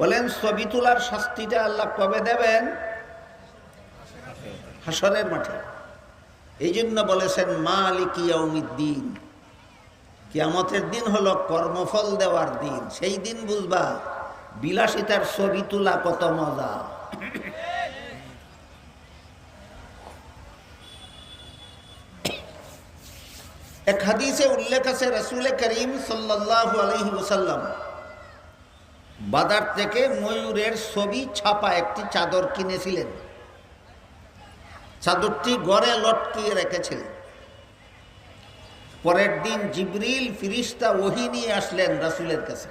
বলেন, ছবি তোলার শাস্তিটা আল্লাহ কবে দেবেন? হাসরের মাঠে। এই জন্য বলেছেন, মালিক ইয়াউমিদ্দিন। কিয়ামতের দিন হলো কর্মফল দেওয়ার দিন। সেই দিন বুঝবা, বিলাসিতার ছবি তোলা কত মজা। এক হাদিসে উল্লেখ আছে, রসুল করিম সাল্লাল্লাহু আলাইহি ওসাল্লাম বাজার থেকে ময়ূরের ছবি ছাপা একটি চাদর কিনেছিলেন। চাদরটি গড়ে লটকিয়ে রেখেছিলেন। পরের দিন জিবরিল ফিরিস্তা ওহি নিয়ে আসলেন রাসুলের কাছে।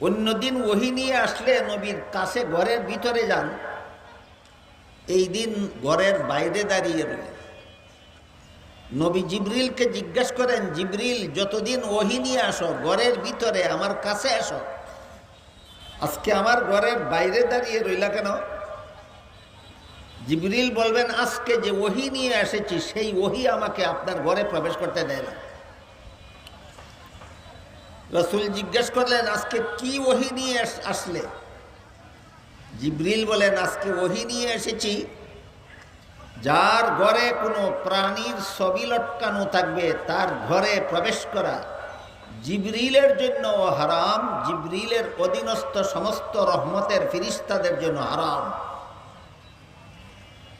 অন্যদিন ওহি নিয়ে আসলে নবীর কাছে ঘরের ভিতরে যান। এই দিন ঘরের বাইরে দাঁড়িয়ে রইলেন। নবী জিবরিলকে জিজ্ঞেস করেন, জিবরিল, যতদিন ওহি নিয়ে আসো, ঘরের ভিতরে আমার কাছে আসো। আজকে আমার ঘরের বাইরে দাঁড়িয়ে রইলা কেন? জিবরিল বলবেন, আজকে যে ওহি নিয়ে এসেছি, সেই ওহি আমাকে আপনার ঘরে প্রবেশ করতে দেয় না। রসুল জিজ্ঞেস করলেন, আজকে কি ওহি নিয়ে আস- আসলে? জিবরিল বলেন, আজকে ওহি নিয়ে এসেছি, যার ঘরে কোনো প্রাণীর ছবি লটকানো থাকবে, তার ঘরে প্রবেশ করা। জিবরিলের জন্য হারাম, জিবরিলের অধীনস্থ সমস্ত রহমতের ফিরিস্তাদের জন্য হারাম।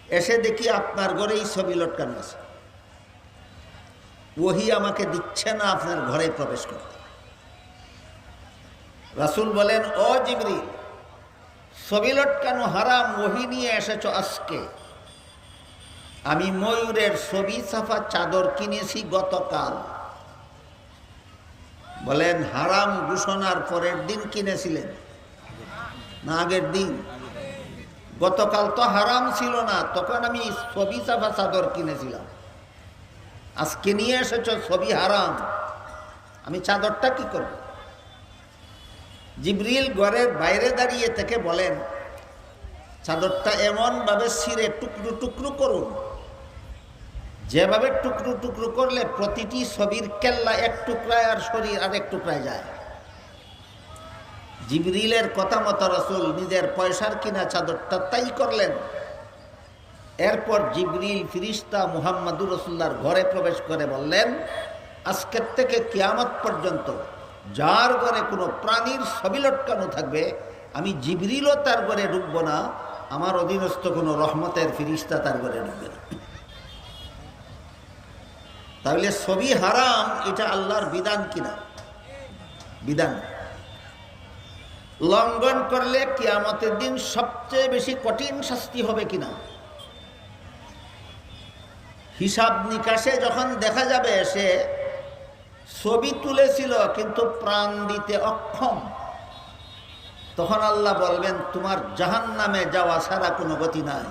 এসে দেখি আপনার ঘরেই ছবি লটকানো আছে। ওহি আমাকে দিচ্ছে না আপনার ঘরে প্রবেশ করতে। রাসুল বলেন, ও জিবরিল, ছবি লটকানো হারাম, ওহি নিয়ে এসেছ আজকে। আমি ময়ূরের ছবি ছাপা চাদর কিনেছি গতকাল। বলেন, হারাম ঘোষণার পরের দিন কিনেছিলেন। না, আগের দিন। গতকাল তো হারাম ছিল না, তখন আমি ছবি ছাপা চাদর কিনেছিলাম। আজকে নিয়ে এসেছ, ছবি হারাম। আমি চাদরটা কি করব? জিবরিল ঘরের বাইরে দাঁড়িয়ে থেকে বলেন, চাদরটা এমনভাবে ছিঁড়ে টুকরো টুকরো করুন যেভাবে টুকরো টুকরো করলে প্রতিটি ছবির কেল্লা এক টুকরায় আর শরীর আরেক টুকরায় যায়। জিবরিলের কথা মতো রসুল নিজের পয়সার কিনা চাদরটা তাই করলেন। এরপর জিবরিল ফিরিস্তা মুহাম্মাদুর রসুল্লার ঘরে প্রবেশ করে বললেন, আজকের থেকে কিয়ামত পর্যন্ত যার ঘরে কোনো প্রাণীর ছবি লটকানো থাকবে, আমি জিবরিলও তার ঘরে ঢুকবো না, আমার অধীনস্থ কোনো রহমতের ফিরিস্তা তার ঘরে ঢুকবে না। তাহলে ছবি হারাম, এটা আল্লাহর বিধান কিনা? বিধান। লঙ্ঘন করলে কিয়ামতের দিন সবচেয়ে বেশি কঠিন শাস্তি হবে কিনা? হিসাব নিকাশে যখন দেখা যাবে, সে ছবি তুলেছিল কিন্তু প্রাণ দিতে অক্ষম। তখন আল্লাহ বলবেন, তোমার জাহান নামে যাওয়া ছাড়া কোনো গতি নাই।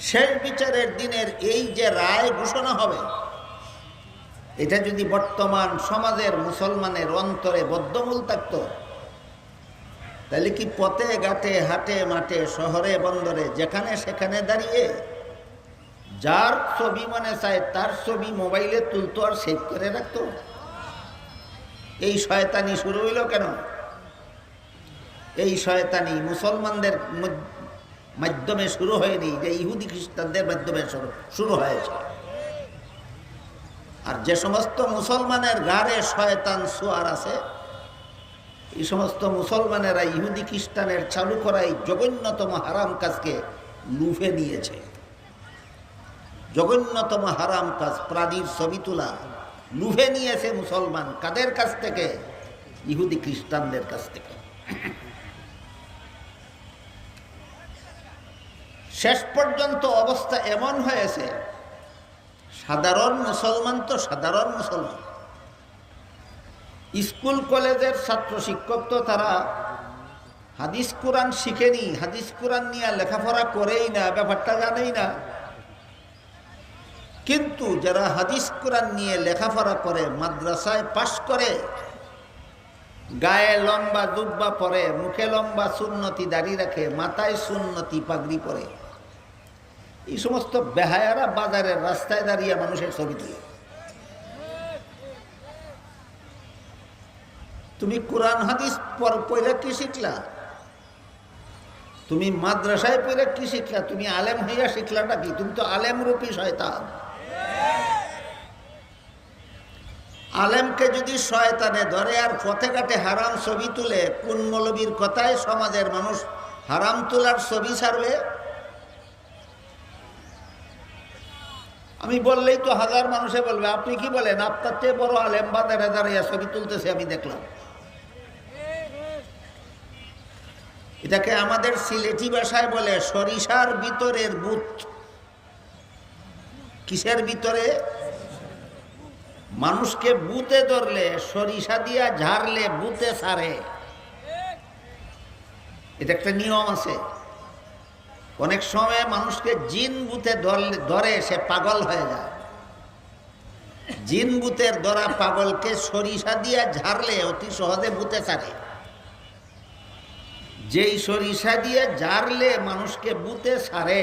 শেষ বিচারের দিনের এই যে রায় ঘোষণা হবে, এটা যদি বর্তমান সমাজের মুসলমানের অন্তরে বদ্ধমূল থাকত, তাহলে কি পথে, ঘাটে, হাটে, মাঠে, শহরে, বন্দরে, যেখানে সেখানে দাঁড়িয়ে যার ছবি মনে চায়, তার ছবি মোবাইলে তুলতো আর সেভ করে রাখতো? এই শয়তানি শুরু হইল কেন? এই শয়তানি মুসলমানদের মধ্য- মাধ্যমে শুরু হয়নি, যে ইহুদি খ্রিস্টানদের মাধ্যমে শুরু- হয়েছে। আর যে সমস্ত মুসলমানের গাড়ে শয়তান সোয়ার আছে, এই সমস্ত মুসলমানেরা ইহুদি খ্রিস্টানের চালু করা এই জঘন্যতম হারাম কাজকে লুফে নিয়েছে। জঘন্যতম হারাম কাজ প্রাণীর ছবি তোলা, লুফে নিয়েছে মুসলমান। কাদের কাছ থেকে? ইহুদি খ্রিস্টানদের কাছ থেকে। শেষ পর্যন্ত অবস্থা এমন হয়েছে, সাধারণ মুসলমান তো সাধারণ মুসলমান। স্কুল, কলেজের ছাত্র শিক্ষক তো তারা হাদিস কোরআন শিখেনি, হাদিস কোরআন নিয়ে লেখাপড়া করেই না, ব্যাপারটা জানেই না। কিন্তু যারা হাদিস কোরআন নিয়ে লেখাপড়া করে, মাদ্রাসায় পাশ করে, গায়ে লম্বা দুব্বা পরে, মুখে লম্বা সুন্নতি দাড়ি রাখে, মাথায় সুন্নতি পাগড়ি পরে এই সমস্ত বেহায়ারা বাজারের রাস্তায় দাঁড়িয়ে মানুষের ছবি তুলে। তুমি কোরআন, হাদিস পড়ে কি শিখলা? তুমি মাদ্রাসায় পড়ে কি শিখলা? তুমি আলেম হইয়া শিখলাটা কি? তুমি তো আলেম রূপী শয়তান। আলেমকে যদি শয়তানে ধরে আর পথে ঘাটে হারাম ছবি তুলে, কোন মৌলবীর কথায় সমাজের মানুষ হারাম তোলার ছবি ছাড়বে আমি বললেই তো হাজার মানুষে বলবে। আপনি কি বলেন? আপনার চেয়ে বড় আলেম বা দাঁড়ে দাঁড়িয়ে ছবি তুলতেছে, আমি দেখলাম। এটাকে আমাদের সিলেটি ভাষায় বলে সরিষার ভিতরের বুথ কিসের ভিতরে? মানুষকে বুতে ধরলে, সরিষা দিয়া ঝাড়লে বুতে সারে। এটা একটা নিয়ম আছে। অনেক সময় মানুষকে জিন বুথে ধরে সে পাগল হয়ে যায়। জিন বুথের ধরা পাগলকে সরিষা দিয়া ঝাড়লে অতি সহজে বুতে সারে যেই সরিষা দিয়ে জারলে মানুষকে বুতে সারে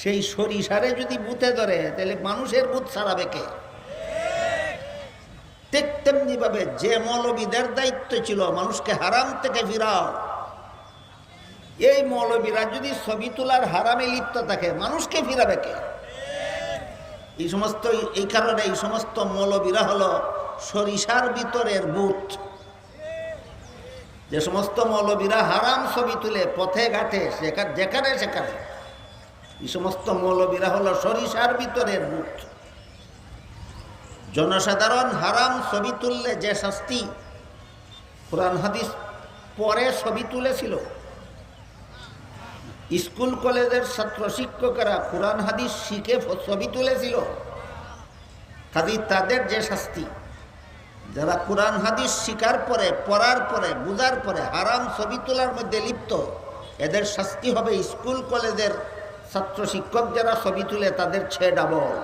সেই সরিষারে যদি বুতে ধরে, তাহলে মানুষের বুত সারাবে কে? তেমনি ভাবে যে মৌলবীদের দায়িত্ব ছিল, মানুষকে হারাম থেকে ফিরাও। মৌলবীরা যদি ছবি তোলার হারামে লিপ্ত থাকে, মানুষকে ফিরাবে কে? এই সমস্ত, এই কারণে এই সমস্ত মৌলবীরা হলো সরিষার ভিতরের বুথ যে সমস্ত মৌলবীরা হারাম ছবি তুলে, পথে ঘাটে যেখানে সেখানে, এই সমস্ত মৌলবীরা হলো সরিষার ভিতরের মুখ জনসাধারণ হারাম ছবি তুললে যে শাস্তি, কোরআন হাদিস পরে ছবি তুলেছিল। স্কুল কলেজের ছাত্র শিক্ষকেরা কোরআন, হাদিস শিখে ছবি তুলেছিল। কাজী তাদের যে শাস্তি, যারা কোরআন, হাদিস শিকার পরে, পড়ার পরে, বুঝার পরে হারাম ছবি তোলার মধ্যে লিপ্ত, এদের শাস্তি হবে স্কুল কলেজের ছাত্র শিক্ষক যারা ছবি তুলে তাদের ছে ডাবল।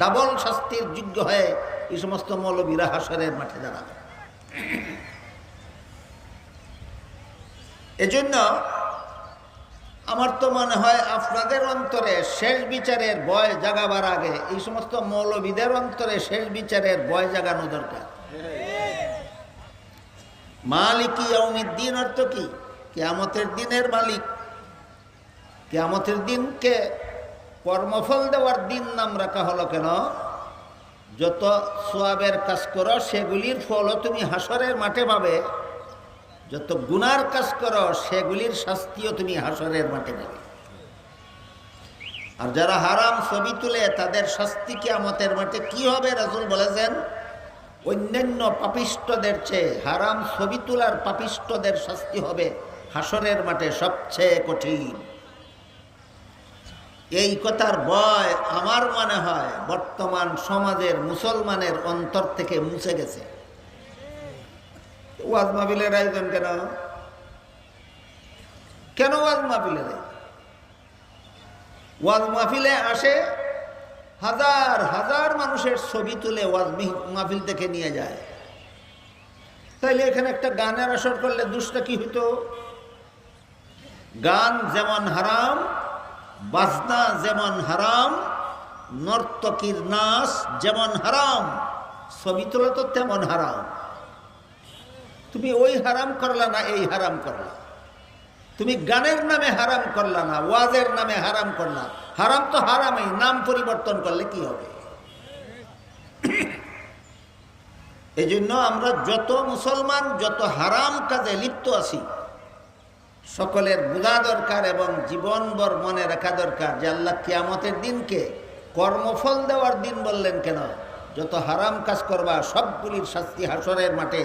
ডাবল শাস্তির যোগ্য হয়ে এই সমস্ত মৌলবীরা হাসরের মাঠে দাঁড়াবে। এজন্য আমার তো মনে হয় আপনাদের অন্তরে শেষ বিচারের বয় জাগাবার আগে এই সমস্ত মৌলবীদের অন্তরে শেষ বিচারের বয় জাগানো দরকার। মালিক দিন অর্থ কি? কেয়ামতের দিনের মালিক। কেয়ামতের দিনকে কর্মফল দেওয়ার দিন নাম রাখা হলো কেন? যত সোয়াবের কাজ করো, সেগুলির ফলও তুমি হাসরের মাঠে পাবে। যত গুনার কাজ করো, সেগুলির শাস্তিও তুমি হাসরের মাঠে নেবে। আর যারা হারাম ছবি তুলে, তাদের শাস্তি আমতের মাঠে কি হবে রাজুল বলেছেন? অন্যান্য পাপিষ্টদের চেয়ে হারাম ছবি তোলার পাপিষ্টদের শাস্তি হবে হাসরের মাঠে সবচেয়ে কঠিন। এই কথার ভয় আমার মনে হয় বর্তমান সমাজের মুসলমানের অন্তর থেকে মুছে গেছে। ওয়াজ মাহফিলের আয়োজন কেন? কেন ওয়াজ মাহফিলের ওয়াজ মাহফিলে আসে হাজার হাজার মানুষের ছবি তুলে ওয়াজ মাহফিল থেকে নিয়ে যায়। তাইলে এখানে একটা গানের আসর করলে দুষ্টা কি হইতো? গান যেমন হারাম, বাজনা যেমন হারাম, নর্তকীর নাচ যেমন হারাম, ছবি তোলা তো তেমন হারাম। তুমি ওই হারাম করলা না এই হারাম করলা? তুমি গানের নামে হারাম করলা না, ওয়াজের নামে হারাম করলা? হারাম তো হারামই, নাম পরিবর্তন করলে কি হবে? এই জন্য আমরা যত মুসলমান, যত হারাম কাজে লিপ্ত আছি, সকলের বোঝা দরকার এবং জীবনভর মনে রাখা দরকার যে আল্লাহ কিয়ামতের দিনকে কর্মফল দেওয়ার দিন বললেন কেন? যত হারাম কাজ করবা, সবগুলির শাস্তি হাসরের মাঠে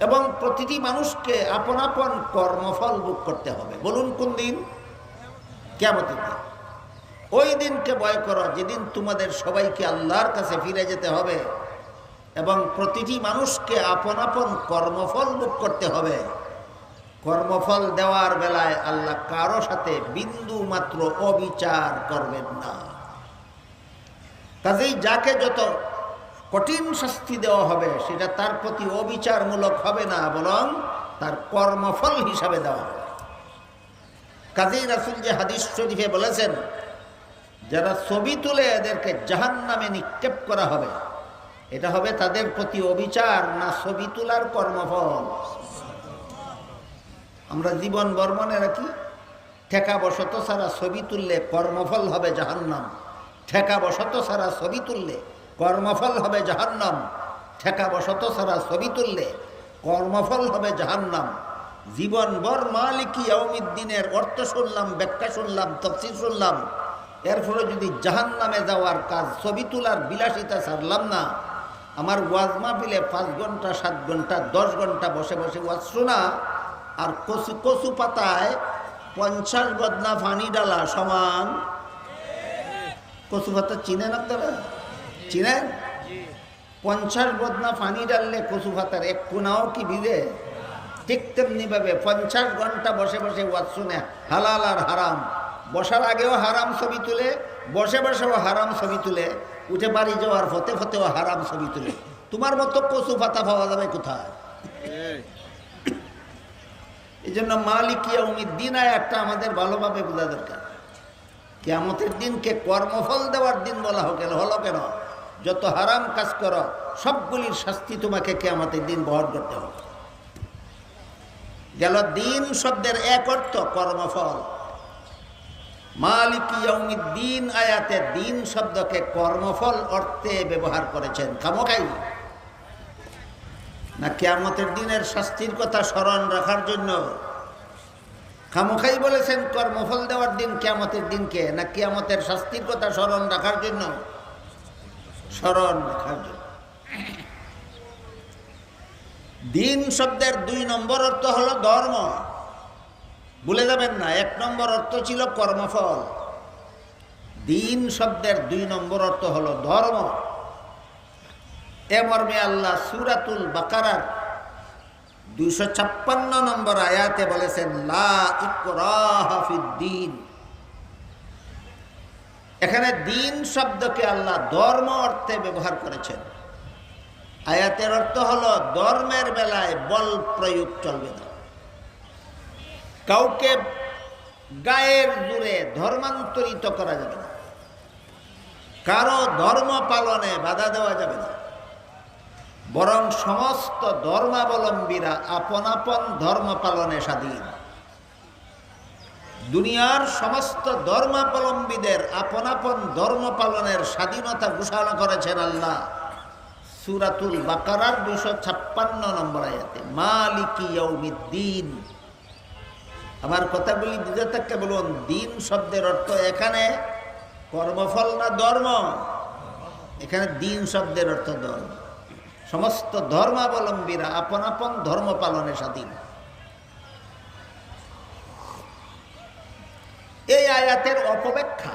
এবং প্রতিটি মানুষকে আপন আপন কর্মফল ভোগ করতে হবে। বলুন কোন দিন? কেমন দিন। ওই দিনকে ভয় করো, যেদিন তোমাদের সবাইকে আল্লাহর কাছে ফিরে যেতে হবে এবং প্রতিটি মানুষকে আপন আপন কর্মফল ভোগ করতে হবে। কর্মফল দেওয়ার বেলায় আল্লাহ কারও সাথে বিন্দু মাত্র অবিচার করবেন না। কাজেই যাকে যত কঠিন শাস্তি দেওয়া হবে, সেটা তার প্রতি অবিচারমূলক হবে না, বরং তার কর্মফল হিসাবে দেওয়া হবে। কাজী রাসুল যে হাদিস শরীফে বলেছেন, যারা ছবি তুলে এদেরকে জাহান নামে নিক্ষেপ করা হবে, এটা হবে তাদের প্রতি অবিচার, না ছবি তোলার কর্মফল। আমরা জীবন বর্মনে রাখি ঠেকা বশত ছাড়া ছবি তুললে কর্মফল হবে জাহান্নাম ঠেকা বশত ছাড়া ছবি তুললে কর্মফল হবে জাহান্নাম। ঠেকা বশত ছাড়া ছবি তুললে কর্মফল হবে জাহান্নাম। জীবনভর মালিকি দিনের অর্থ শুনলাম, ব্যাখ্যা শুনলাম তফসিল শুনলাম। এর ফলে যদি জাহান নামে যাওয়ার কাজ, ছবি তোলার বিলাসিতা ছাড়লাম না, আমার ওয়াজ মাহফিলে পাঁচ ঘণ্টা, সাত ঘণ্টা, দশ ঘণ্টা বসে বসে ওয়াজ শোনা, আর কচু কচু পাতায় পঞ্চাশ বদনা পানি ডালা সমান। কচু পাতা চিনেন আপনারা? চিনেন পঞ্চাশ বদনা পানি ডাললে কচু পাতার এক কোনাও কি ভিজে ঠিক তেমনিভাবে পঞ্চাশ ঘণ্টা বসে বসে ওয়াজ শুনে, হালাল আর হারাম। বসার আগেও হারাম ছবি তুলে, বসে বসেও হারাম ছবি তুলে, উঠে বাড়ি যাওয়ার ফতে ফতেও হারাম ছবি তুলে। তোমার মতো কচু পাতা পাওয়া যাবে কোথায়? এই জন্য মালিকিয়া উমিদ দিন আয় একটা আমাদের ভালোভাবে বোঝা দরকার। কেয়ামতের দিনকে কর্মফল দেওয়ার দিন বলা হোক হলো কেন? যত হারাম কাজ করো, সবগুলির শাস্তি তোমাকে কেয়ামতের দিন বহন করতে হবে। গেল দিন শব্দের এক অর্থ, কর্মফল। মালিক দিন আয়াতে দিন শব্দকে কর্মফল অর্থে ব্যবহার করেছেন। খামোখাই। না, কেয়ামতের দিনের শাস্তির কথা স্মরণ রাখার জন্য খামোখাই বলেছেন, কর্মফল দেওয়ার দিন কেয়ামতের দিনকে। না, কেয়ামতের শাস্তির কথা স্মরণ রাখার জন্য স্মরণ রাখার জন্য। দিন শব্দের দুই নম্বর অর্থ হলো ধর্ম। ভুলে যাবেন না, এক নম্বর অর্থ ছিল কর্মফল। দিন শব্দের দুই নম্বর অর্থ হলো ধর্ম। এ মর্মে আল্লাহ সুরাতুল বাকারার দুইশো ছাপ্পান্ন নম্বর আয়াতে বলেছেন, লা ইকরাহিদ্দিন এখানে দিন শব্দকে আল্লাহ ধর্ম অর্থে ব্যবহার করেছেন। আয়াতের অর্থ হলো ধর্মের বেলায় বল প্রয়োগ চলবে না। কাউকে গায়ের জুড়ে ধর্মান্তরিত করা যাবে না। কারও ধর্ম পালনে বাধা দেওয়া যাবে না। বরং সমস্ত ধর্মাবলম্বীরা আপন আপন ধর্ম পালনে স্বাধীন। দুনিয়ার সমস্ত ধর্মাবলম্বীদের, আপন আপন ধর্ম পালনের স্বাধীনতা ঘোষণা করেছেন আল্লাহ। সুরাতুল বাকারার দুশো ছাপ্পান্ন নম্বর আয়াতে, মালিকি দিন আমার কথাগুলি বুঝে থাকতে বলুন, দিন শব্দের অর্থ এখানে কর্মফল না ধর্ম? এখানে দিন শব্দের অর্থ ধর্ম। সমস্ত ধর্মাবলম্বীরা আপন আপন ধর্ম পালনে স্বাধীন। এই আয়াতের অপব্যাখ্যা।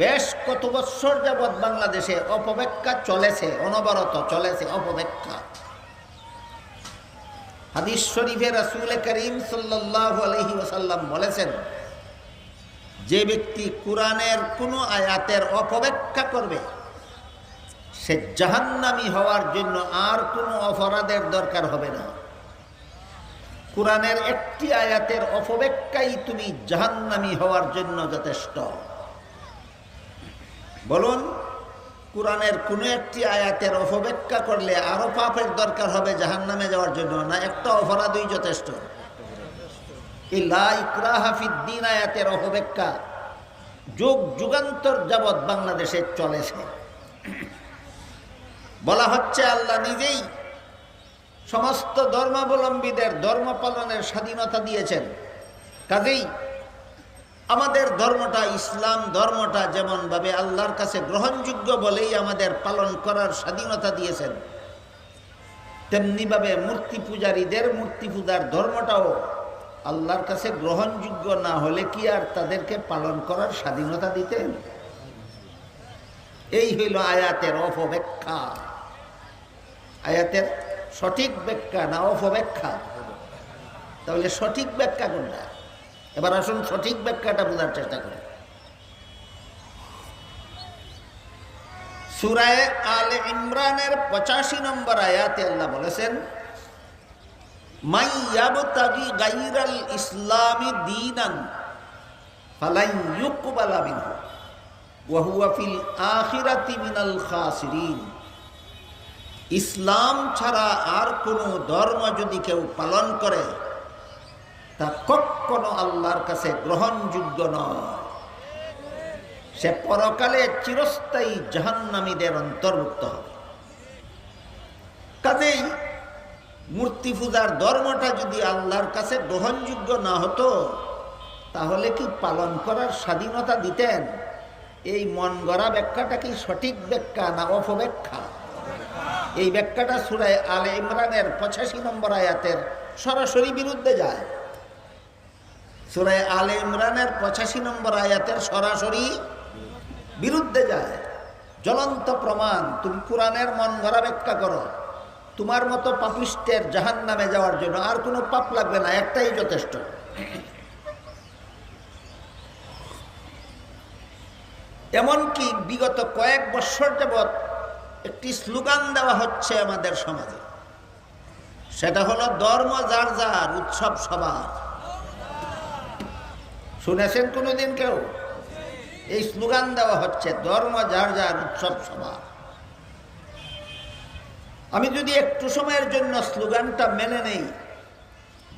বেশ কত বৎসর যাবৎ বাংলাদেশে অপব্যাখ্যা চলেছে, অনবরত চলেছে অপব্যাখ্যা। হাদিস শরীফে রাসুল করিম সাল্লাহ আলহি ওসাল্লাম বলেছেন, যে ব্যক্তি কোরআনের কোনো আয়াতের অপব্যাখ্যা করবে, সে জাহান্নামি হওয়ার জন্য আর কোনো অপরাধের দরকার হবে না। কোরআনের একটি আয়াতের অপব্যাখ্যাই তুমি জাহান্নামি হওয়ার জন্য যথেষ্ট। বলুন, কোরআনের কোনো একটি আয়াতের অপব্যাখ্যা করলে আরও পাপের দরকার হবে জাহান নামে যাওয়ার জন্য, না একটা অপরাধই যথেষ্ট? এই আয়াতের অপব্যাখ্যা। যুগ যুগান্তর যাবৎ বাংলাদেশে চলেছে। বলা হচ্ছে আল্লাহ নিজেই সমস্ত ধর্মাবলম্বীদের ধর্ম পালনের স্বাধীনতা দিয়েছেন। কাজেই আমাদের ধর্মটা ইসলাম ধর্মটা যেমনভাবে আল্লাহর কাছে গ্রহণযোগ্য বলেই আমাদের পালন করার স্বাধীনতা দিয়েছেন, তেমনিভাবে মূর্তি পূজারীদের মূর্তি পূজার ধর্মটাও আল্লাহর কাছে গ্রহণযোগ্য না হলে কি আর তাদেরকে পালন করার স্বাধীনতা দিতেন? এই হইল আয়াতের অপব্যাখ্যা। আয়াতের সঠিক ব্যাখ্যা না অপব্যাখ্যা? তাহলে সঠিক ব্যাখ্যা কোনটা? এবার আসুন সঠিক ব্যাখ্যাটা বোঝার চেষ্টা করি। সুরায় আলে ইমরানের পঁচাশি নম্বর আয়াতে আল্লাহ বলেছেন, মাই ইয়াবতাগি গাইরাল ইসলামি ইসলাম ছাড়া আর কোনো ধর্ম যদি কেউ পালন করে, তা কখনো আল্লাহর কাছে গ্রহণযোগ্য নয়। সে পরকালে চিরস্থায়ী জাহান্নামীদের অন্তর্ভুক্ত হবে। কাজেই মূর্তি পূজার ধর্মটা যদি আল্লাহর কাছে গ্রহণযোগ্য না হতো, তাহলে কি পালন করার স্বাধীনতা দিতেন? এই মন গড়া ব্যাখ্যাটা কি সঠিক ব্যাখ্যা না অপব্যাখ্যা? এই ব্যাখ্যাটা সুরায় আলে ইমরানের পঁচাশি নম্বর আয়াতের সরাসরি বিরুদ্ধে যায়। সুরায় আলে ইমরানের পঁচাশি নম্বর আয়াতের সরাসরি বিরুদ্ধে যায়। জ্বলন্ত প্রমাণ, তুমি কোরআনের মন গড়া ব্যাখ্যা করো। তোমার মতো পাপিষ্টের জাহান নামে যাওয়ার জন্য আর কোনো পাপ লাগবে না, একটাই যথেষ্ট। এমনকি বিগত কয়েক বৎসর যাবৎ একটি স্লোগান দেওয়া হচ্ছে আমাদের সমাজে। সেটা হলো ধর্ম যার যার, উৎসব সবার। শুনেছেন কোনোদিন কেউ? এই স্লোগান দেওয়া হচ্ছে, ধর্ম যার যার, উৎসব সবার। আমি যদি একটু সময়ের জন্য স্লোগানটা মেনে নেই,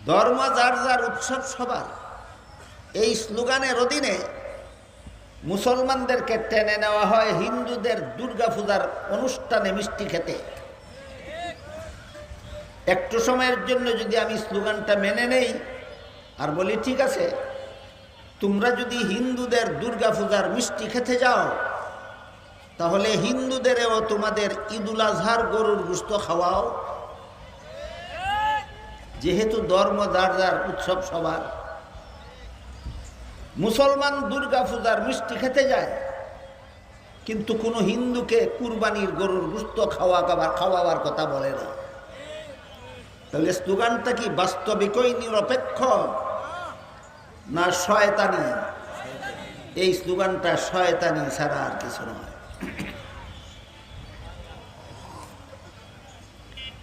ধর্ম যার যার, উৎসব সবার, এই স্লোগানের অধীনে মুসলমানদেরকে টেনে নেওয়া হয় হিন্দুদের দুর্গা পূজার অনুষ্ঠানে মিষ্টি খেতে। একটু সময়ের জন্য যদি আমি স্লোগানটা মেনে নেই আর বলি, ঠিক আছে, তোমরা যদি হিন্দুদের দুর্গা পূজার মিষ্টি খেতে যাও, তাহলে হিন্দুদেরও তোমাদের ঈদুল আজহার গরুর গুস্ত খাওয়াও। যেহেতু ধর্ম যার যার উৎসব সবার। মুসলমান দুর্গা পূজার মিষ্টি খেতে যায়, কিন্তু কোনো হিন্দুকে কুরবানির গরুর গুস্ত খাওয়া খাবার খাওয়াবার কথা বলে না। তাহলে স্লোগানটা কি বাস্তবিকই নিরপেক্ষ? না শয়তানি? এই স্লোগানটা শয়তানি ছাড়া আর কিছু নয়।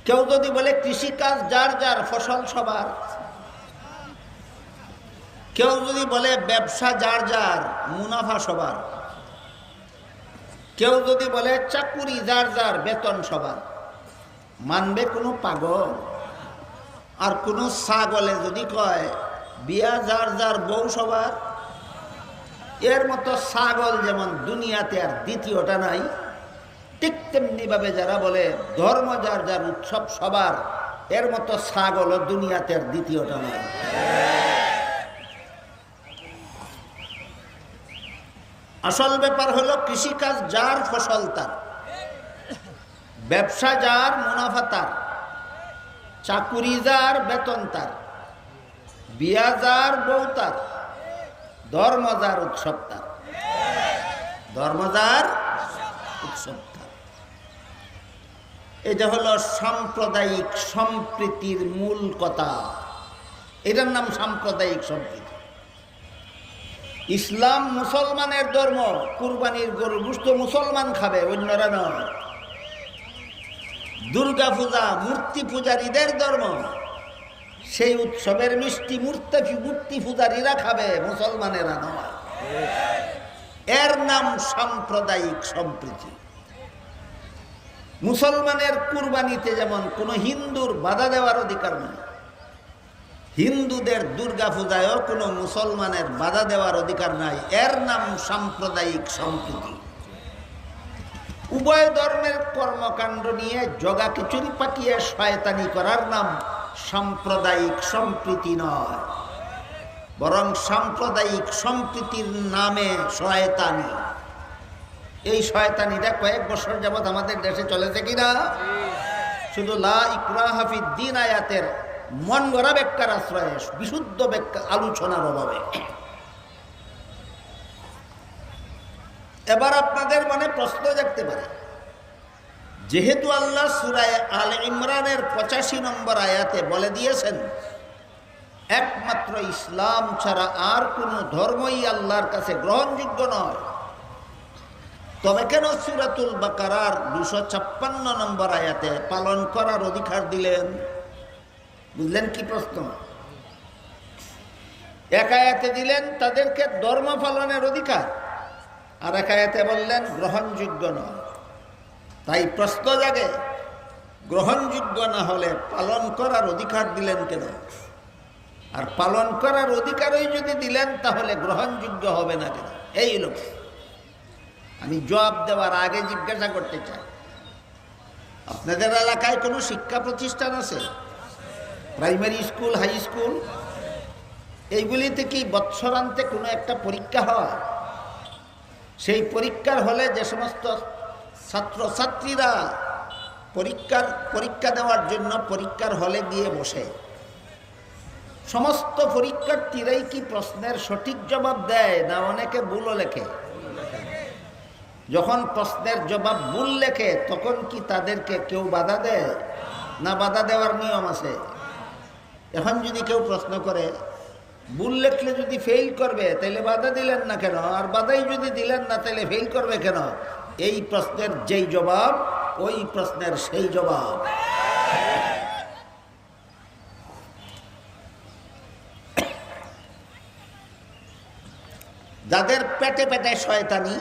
কেউ যদি বলে কৃষিকাজ যার যার, ফসল সবার কেউ যদি বলে ব্যবসা যার যার, মুনাফা সবার। কেউ যদি বলে চাকুরি যার যার, বেতন সবার। মানবে কোনো পাগল? আর কোনো ছাগলে যদি কয়, বিয়া যার যার, বউ সবার। এর মতো ছাগল যেমন দুনিয়াতে আর দ্বিতীয়টা নাই, ঠিক তেমনিভাবে যারা বলে ধর্ম যার যার, উৎসব সবার, এর মতো ছাগলও দুনিয়াতে আর দ্বিতীয়টা নাই। আসল ব্যাপার হলো কৃষিকাজ যার ফসল তার। ব্যবসা যার, মুনাফা তার। চাকুরি যার, বেতন তার। বিয়া যার, বউ তার। ধর্ম যার, উৎসব তার। ধর্ম যার, উৎসব তার। এটা হলো সাম্প্রদায়িক সম্প্রীতির মূল কথা। এটার নাম সাম্প্রদায়িক সম্প্রীতি। ইসলাম মুসলমানের ধর্ম, কুরবানির গরু গুস্ত মুসলমান খাবে, অন্যরা নয়। দুর্গা পূজা মূর্তি পূজারীদের ধর্ম, সেই উৎসবের মিষ্টি মূর্তি মূর্তি পূজারীরা খাবে, মুসলমানেরা নয়। এর নাম সাম্প্রদায়িক সম্প্রীতি। মুসলমানের কুরবানিতে যেমন কোনো হিন্দুর বাধা দেওয়ার অধিকার নেই হিন্দুদের দুর্গা পূজায়ও কোনো মুসলমানের বাধা দেওয়ার অধিকার নাই। এর নাম সাম্প্রদায়িক সম্প্রীতি। উভয় ধর্মের কর্মকাণ্ড নিয়ে জগা খিচুড়ি পাকিয়ে শয়তানি করার নাম সাম্প্রদায়িক সম্প্রীতি নয়। বরং সাম্প্রদায়িক সম্প্রীতির নামে শয়তানি। এই শয়তানিটা কয়েক বছর যাবৎ আমাদের দেশে চলেছে কিনা? শুধু লা ইকরা হাফিদ দিন আয়াতের মন গড়া ব্যাখ্যার আশ্রয়ে বিশুদ্ধ ব্যাখ্যা, আলোচনার অভাবে। এবার আপনাদের মনে প্রশ্ন জাগতে পারে। যেহেতু আল্লাহ সুরায় আল ইমরানের পঁচাশি নম্বর আয়াতে বলে দিয়েছেন, একমাত্র ইসলাম ছাড়া আর কোনো ধর্মই আল্লাহর কাছে গ্রহণযোগ্য নয়। তবে কেন সুরাতুল বাকারার দুশো ছাপ্পান্ন নম্বর আয়াতে পালন করার অধিকার দিলেন? বুঝলেন কি প্রশ্ন? এক আয়াতে দিলেন, তাদেরকে ধর্ম পালনের অধিকার। আর এক আয়াতে বললেন, গ্রহণযোগ্য নয়। তাই প্রশ্ন জাগে, গ্রহণযোগ্য না হলে পালন করার অধিকার দিলেন কেন? আর পালন করার অধিকারই যদি দিলেন, তাহলে গ্রহণযোগ্য হবে না কেন? এই লোক আমি জবাব দেওয়ার আগে জিজ্ঞাসা করতে চাই, আপনাদের এলাকায় কোনো শিক্ষা প্রতিষ্ঠান আছে? প্রাইমারি স্কুল, হাই স্কুল, এইগুলিতে কি বৎসরান্তে কোনো একটা পরীক্ষা হয়? সেই পরীক্ষার হলে যে সমস্ত ছাত্রছাত্রীরা পরীক্ষার, পরীক্ষা দেওয়ার জন্য পরীক্ষার হলে গিয়ে বসে। সমস্ত পরীক্ষার্থীরাই কি প্রশ্নের সঠিক জবাব দেয় না অনেকে ভুলও লেখে? যখন প্রশ্নের জবাব ভুল লেখে, তখন কি তাদেরকে কেউ বাধা দেয়? না বাধা দেওয়ার নিয়ম আছে? এখন যদি কেউ প্রশ্ন করে, ভুল লেখলে যদি ফেল করবে তাহলে বাধা দিলেন না কেন? আর বাধাই যদি দিলেন না তাহলে ফেল করবে কেন? এই প্রশ্নের যেই জবাব, ওই প্রশ্নের সেই জবাব। যাদের পেটে পেটে শয়তানি,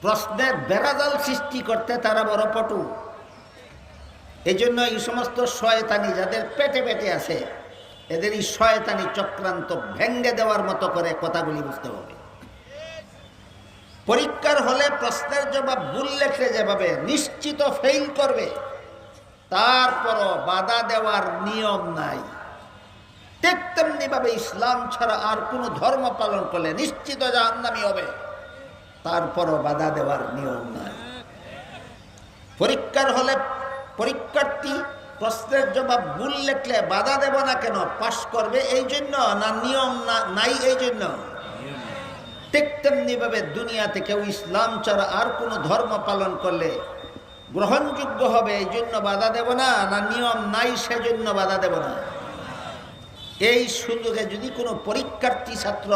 প্রশ্নের বেড়াজাল সৃষ্টি করতে তারা বড় পটু। এই জন্য এই সমস্ত শয়তানি যাদের পেটে পেটে আছে, এদের এই শয়তানি চক্রান্ত ভেঙ্গে দেওয়ার মতো করে কথাগুলি বুঝতে হবে। পরীক্ষার হলে প্রশ্নের জবাব ভুল লেখে যেভাবে নিশ্চিত ফেল করবে, তারপরও বাধা দেওয়ার নিয়ম নাই। ঠিক তেমনি ভাবে ইসলাম ছাড়া আর কোনো ধর্ম পালন করলে নিশ্চিত জাহান্নামি হবে, তারপরও বাধা দেওয়ার নিয়ম নাই। পরীক্ষার হলে পরীক্ষার্থী প্রশ্নের জবাব ভুল লেখলে বাধা দেব না কেন? পাশ করবে এই জন্য না নিয়ম না নাই এই জন্য? ঠিক তেমনিভাবে দুনিয়াতে কেউ ইসলাম ছাড়া আর কোনো ধর্ম পালন করলে গ্রহণযোগ্য হবে এই জন্য বাধা দেব না না নিয়ম নাই সেজন্য বাধা দেব না। এই সুযোগে যদি কোনো পরীক্ষার্থী ছাত্র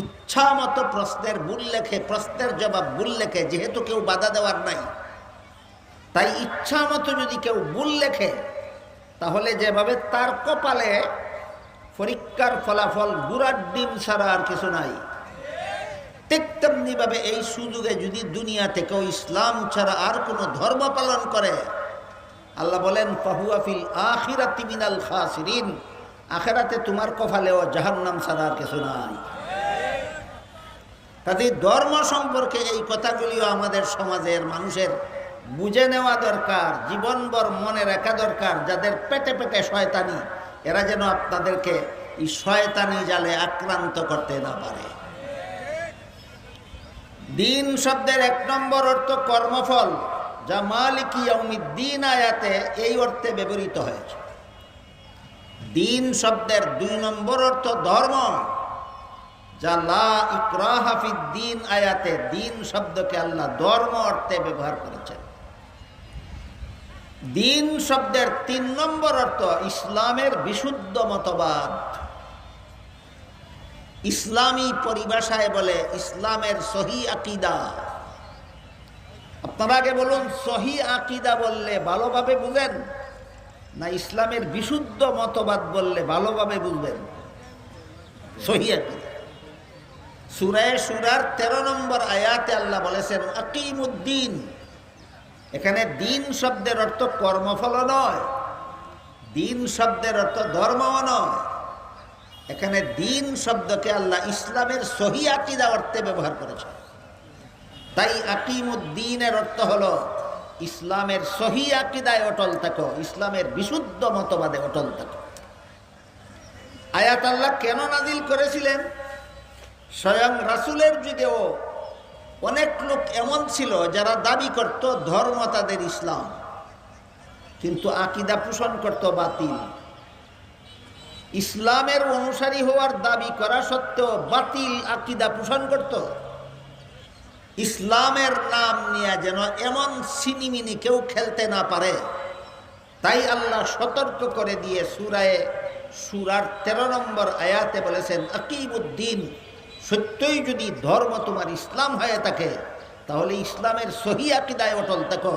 ইচ্ছা মতো প্রশ্নের ভুল লেখে, প্রশ্নের জবাব ভুল লেখে, যেহেতু কেউ বাধা দেওয়ার নাই তাই ইচ্ছা মতো যদি কেউ ভুল লেখে, তাহলে যেভাবে তার কপালে পরীক্ষার ফলাফল, গুড়ার ডিম ছাড়া আর কিছু নাই। ঠিক তেমনিভাবে এই সুযোগে যদি দুনিয়াতে কেউ ইসলাম ছাড়া আর কোনো ধর্ম পালন করে, আল্লাহ বলেন ফাহুয়াফিল আখিরাতি মিনাল খাসিরিন আখেরাতে তোমার কপালেও জাহান্নাম ছাড়া আর কিছু নাই। কাজে ধর্ম সম্পর্কে এই কথাগুলিও আমাদের সমাজের মানুষের বুঝে নেওয়া দরকার, জীবনভর মনে রাখা দরকার যাদের পেটে পেটে শয়তানি, এরা যেন আপনাদেরকে এই শয়তানি জালে আক্রান্ত করতে না পারে। দিন শব্দের এক নম্বর অর্থ কর্মফল, যা মালিকি দিন আয়াতে এই অর্থে ব্যবহৃত হয়েছে। দিন শব্দের দুই নম্বর অর্থ ধর্ম, যা লা দিন আয়াতে দিন শব্দকে আল্লাহ ধর্ম অর্থে ব্যবহার করেছেন। দিন শব্দের তিন নম্বর অর্থ ইসলামের বিশুদ্ধ মতবাদ। ইসলামী পরিভাষায় বলে ইসলামের সহি আকিদা। আপনারা আগে বলুন, সহি আকিদা বললে ভালোভাবে বুঝেন, না ইসলামের বিশুদ্ধ মতবাদ বললে ভালোভাবে বুঝবেন? সহি আকিদা। সুরায় সুরার তেরো নম্বর আয়াতে আল্লাহ বলেছেন, আকিমুদ্দিন। এখানে দিন শব্দের অর্থ কর্মফল নয়, দিন শব্দের অর্থ ধর্মও নয়। এখানে দিন শব্দকে আল্লাহ ইসলামের সহি আকিদা অর্থে ব্যবহার করেছে তাই আকিমুদ্দিনের অর্থ হলো, ইসলামের সহি আকিদায় অটল থাকো, ইসলামের বিশুদ্ধ মতবাদে অটল থাকো। আয়াত আল্লাহ কেন নাজিল করেছিলেন? স্বয়ং রাসুলের যুগেও অনেক লোক এমন ছিল যারা দাবি করত ধর্ম তাদের ইসলাম। কিন্তু আকিদা পোষণ করত বাতিল। ইসলামের অনুসারী হওয়ার দাবি করা সত্ত্বেও বাতিল আকিদা পোষণ করত। ইসলামের নাম নিয়ে যেন এমন সিনিমিনি কেউ খেলতে না পারে। তাই আল্লাহ সতর্ক করে দিয়ে সুরায় সুরার তেরো নম্বর আয়াতে বলেছেন আকিবুদ্দিন সত্যই যদি ধর্ম তোমার ইসলাম হয়ে থাকে তাহলে ইসলামের সহি আকিদায় অটল থাকো।